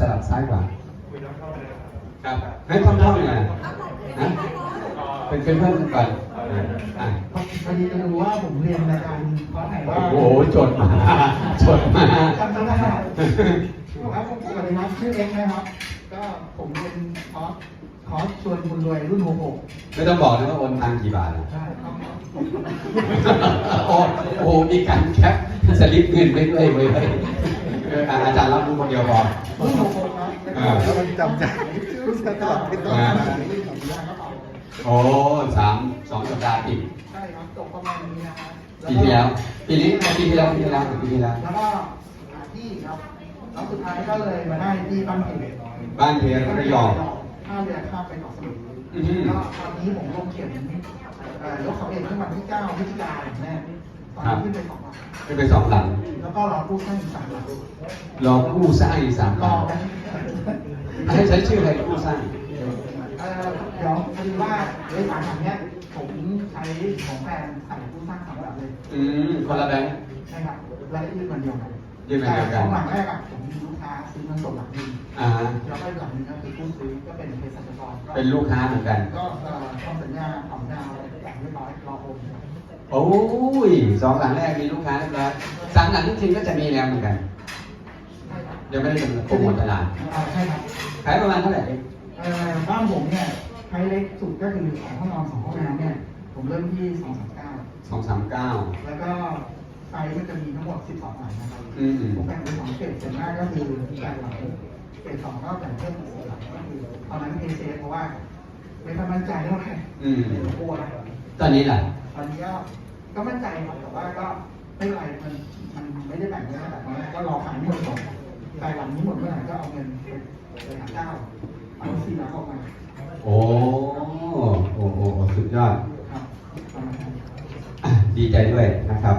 สลับซ้ายขวาครับให้ท่องๆหน่อยนะเป็นเป็นเพื่อนกันก่อนอะพอดีจะรู้ว่าผมเรียนรายการคอร์สไหนว่าโอ้โหจดมาจดมาจำได้ครับครับผมสวัสดีครับชื่อเอ็กซ์นะครับ ก็ผมเรียนคอร์สคอร์สชวนคุณรวยรุ่น66ไม่ต้องบอกนะว่าโอนตังค์กี่บาทนะใช่ครับโอ้โหมีการแคปสลิปเงินไว้ด้วยเว้ เดียวพอรุ่น66ครับอ่าจำใจตลอดเป็นตัวอ่ารุ่น66ครับโอ้สามสองสัปดาห์ติดใช่ครับจบประมาณนี้นะครับปีที่แล้วปีนี้ปีที่แล้วปีที่แล้วปีที่แล้วแล้วก็หาที่ครับแล้วสุดท้ายก็เลยมาได้ที่บ้านเพจบ้านเพลระยองท่าเรือข้ามไปเกาะสมุยอือฮึก็ตอนนี้ผมลงเขียนเอ่อยกเสาเอกเมื่อวันที่9พฤศจิกายนแน่ ตอนนี้ขึ้นไปสองวันขึ้นไปสองหลัง แล้วก็รอผู้สร้างอีกสามหลังรอผู้สร้างอีกสามหรลัองนะให้ใช้ชื่อใครผู้สร้าง เอ่อเดี๋ยวพอดีว่าในสามหลังเนี้ยผมใช้ของแฟนใส่ผู้สร้างสามหลังเลยอืมคนละแบงค์ ใช่ครับและยืดเงินเดียวกันยืดเงินเดียวกัน แต่สองหลังแรกอะผมมีลูกค้าซื้อเงินสดหลังหนึงอ่า แล้วก็อีกหลังหนึงก็คือผู้ซื้อก็เป็นเภสัชกรก็ เป็นลูกค้าเหมือนกัน ก็เอ่อทำสัญญาผ่อนดาวแต่งเรียบร้อยรอโอนครับ โอ้ยสองหลังแรกมีลูกค้าเรียบร้อยสามหลังที่จริงก็จะมีแล้วเหมือนกันใช่ครับยังไม่ได้กำหนดโปรโมทตลาดอ่าใช่ครับขายประมาณเท่าไหร่เองเอ่อบ้านผมเนี่ยใช้เล็กสุดก็คือสองห้องนอนสองห้องน้ำเนี่ย ผมเริ่มที่สองสามเก้าสองสามเก้า แล้วก็ไซส์มันจะมีทั้งหมดสิบสองหลังนะครับอืม ผมแบ่งเป็นสองเฟสเฟสแรกก็คือแปดหลังเฟสสองก็แบ่งเพิ่มสี่หลังก็คือตอนนั้นเอเซเพราะว่าไม่ค่อยมั่นใจเท่าไหร่อืม กลัวนะตอนนี้ล่ะต อนนี้ก็ก็มั่นใจครับแต่ว่าก็ไม่เป็นไรมันมันไม่ได้แบ่งเงินแบบนี้ก็รอขายไม่หมดก่อนขายหลังนี้หมดเมื่อไหร่ก็เอาเงินไปหาเจ้าเอาสี่หลังออกมาโอ้โอ้โอ้โอ้สุดยอดครับประมาณนั้นอะดีใจด้วยนะครับ